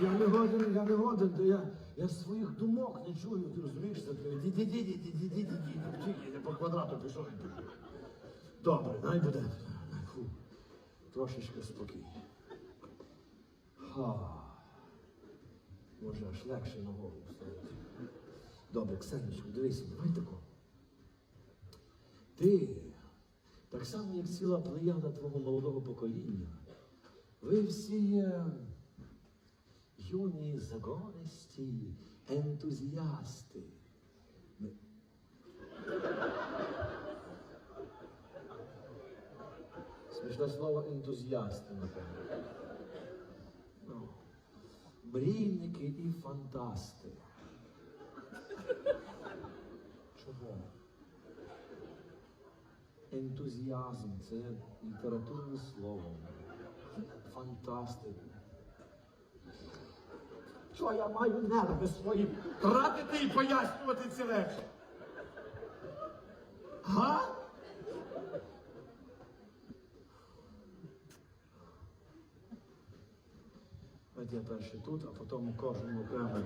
Я не годен, я не годен, то я, я своїх думок не чую, ти розумієш це? Діді, діді, діді, діді, діді, по квадрату пішов. Добре, най буде. Фу. Трошечки спокій. Ха. Може, аж легше на голову ставити. Добре, Ксенечку, дивися, давай такого. Ти, так само, як ціла плеяда твого молодого покоління, ви всі є юні загонисті ентузіасти. Ми- Смішне слово ентузіасти, напевно. Ну, мрійники і фантасти. Чого? Ентузіазм це літературне слово. Фантастика. Що я маю нерви свої тратити і пояснювати ці речі? Га? От я перший тут, а потім у кожному окремо.